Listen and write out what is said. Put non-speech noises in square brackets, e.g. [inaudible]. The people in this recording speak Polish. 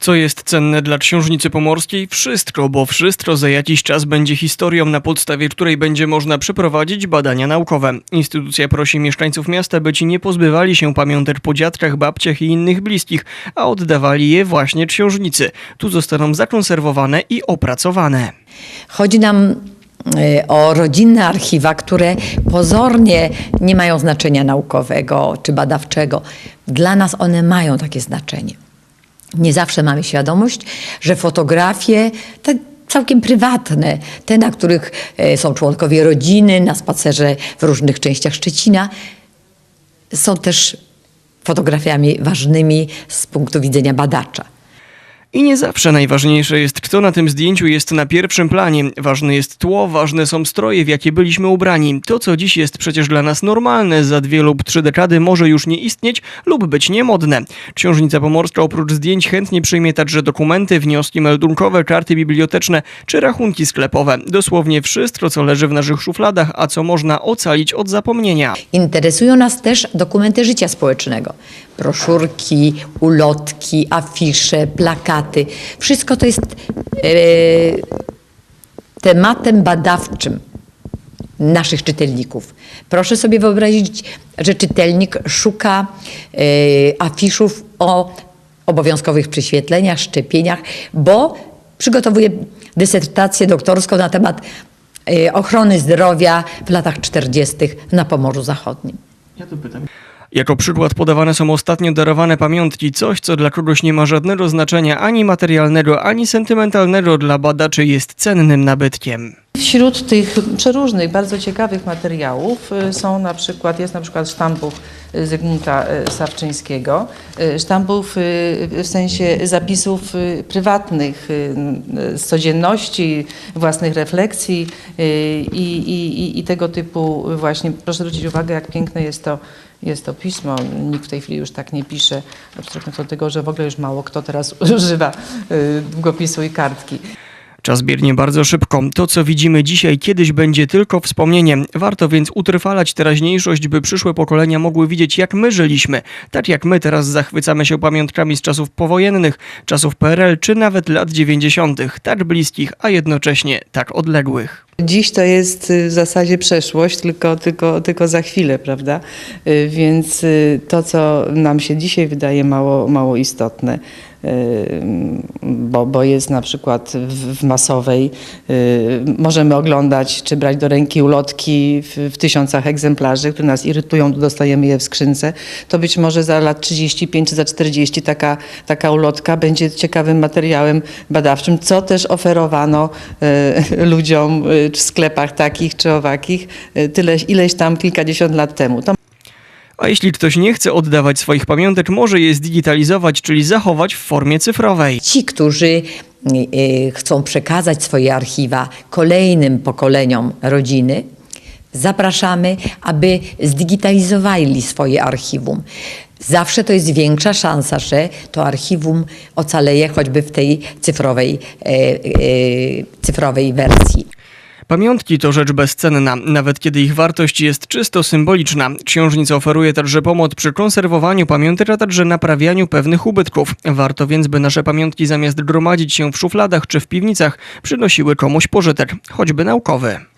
Co jest cenne dla księżnicy pomorskiej? Wszystko, bo wszystko za jakiś czas będzie historią, na podstawie której będzie można przeprowadzić badania naukowe. Instytucja prosi mieszkańców miasta, by ci nie pozbywali się pamiątek po dziadkach, babciach i innych bliskich, a oddawali je właśnie księżnicy. Tu zostaną zakonserwowane i opracowane. Chodzi nam y, o rodzinne archiwa, które pozornie nie mają znaczenia naukowego czy badawczego. Dla nas one mają takie znaczenie. Nie zawsze mamy świadomość, że fotografie, te całkiem prywatne, te, na których e, są członkowie rodziny, na spacerze w różnych częściach Szczecina, są też fotografiami ważnymi z punktu widzenia badacza. I nie zawsze najważniejsze jest, kto na tym zdjęciu jest na pierwszym planie. Ważne jest tło, ważne są stroje, w jakie byliśmy ubrani. To, co dziś jest przecież dla nas normalne, za dwie lub trzy dekady może już nie istnieć lub być niemodne. Księżnica Pomorska oprócz zdjęć chętnie przyjmie także dokumenty, wnioski meldunkowe, karty biblioteczne czy rachunki sklepowe. Dosłownie wszystko, co leży w naszych szufladach, a co można ocalić od zapomnienia. Interesują nas też dokumenty życia społecznego. Broszurki, ulotki, afisze, plakaty. Wszystko to jest e, tematem badawczym naszych czytelników. Proszę sobie wyobrazić, że czytelnik szuka e, afiszów o obowiązkowych prześwietleniach, szczepieniach, bo przygotowuje dysertację doktorską na temat e, ochrony zdrowia w latach 40. na Pomorzu Zachodnim. Ja tu pytam. Jako przykład podawane są ostatnio darowane pamiątki, coś co dla kogoś nie ma żadnego znaczenia ani materialnego, ani sentymentalnego dla badaczy jest cennym nabytkiem. Wśród tych przeróżnych, bardzo ciekawych materiałów y, są na przykład, jest na przykład sztampów y, Zygmunta y, Sawczyńskiego, sztampów w sensie zapisów prywatnych z codzienności, własnych refleksji i, i- i tego typu właśnie, proszę zwrócić uwagę, jak piękne jest to, jest to pismo. Nikt w tej chwili już tak nie pisze, abstrahując od tego, że w ogóle już mało kto teraz [laughs] używa y, długopisu i kartki. Czas biegnie bardzo szybko. To, co widzimy dzisiaj, kiedyś będzie tylko wspomnieniem. Warto więc utrwalać teraźniejszość, by przyszłe pokolenia mogły widzieć, jak my żyliśmy. Tak jak my teraz zachwycamy się pamiątkami z czasów powojennych, czasów PRL czy nawet lat 90., tak bliskich, a jednocześnie tak odległych. Dziś to jest y, w zasadzie przeszłość, tylko, tylko, tylko za chwilę, prawda? Y, Więc y, to, co nam się dzisiaj wydaje mało, mało istotne, bo, bo jest na przykład w, w masowej, y, możemy oglądać czy brać do ręki ulotki w, w tysiącach egzemplarzy, które nas irytują, dostajemy je w skrzynce, to być może za lat 35 czy za 40 taka, taka ulotka będzie ciekawym materiałem badawczym, co też oferowano y, ludziom y, w sklepach takich czy owakich tyle, ileś tam kilkadziesiąt lat temu. To A jeśli ktoś nie chce oddawać swoich pamiątek, może je zdigitalizować, czyli zachować w formie cyfrowej. Ci, którzy y, y, chcą przekazać swoje archiwa kolejnym pokoleniom rodziny, zapraszamy, aby zdigitalizowali swoje archiwum. Zawsze to jest większa szansa, że to archiwum ocaleje choćby w tej cyfrowej, e, e, cyfrowej wersji. Pamiątki to rzecz bezcenna, nawet kiedy ich wartość jest czysto symboliczna. Księżnica oferuje także pomoc przy konserwowaniu pamiątek, a także naprawianiu pewnych ubytków. Warto więc, by nasze pamiątki zamiast gromadzić się w szufladach czy w piwnicach, przynosiły komuś pożytek, choćby naukowy.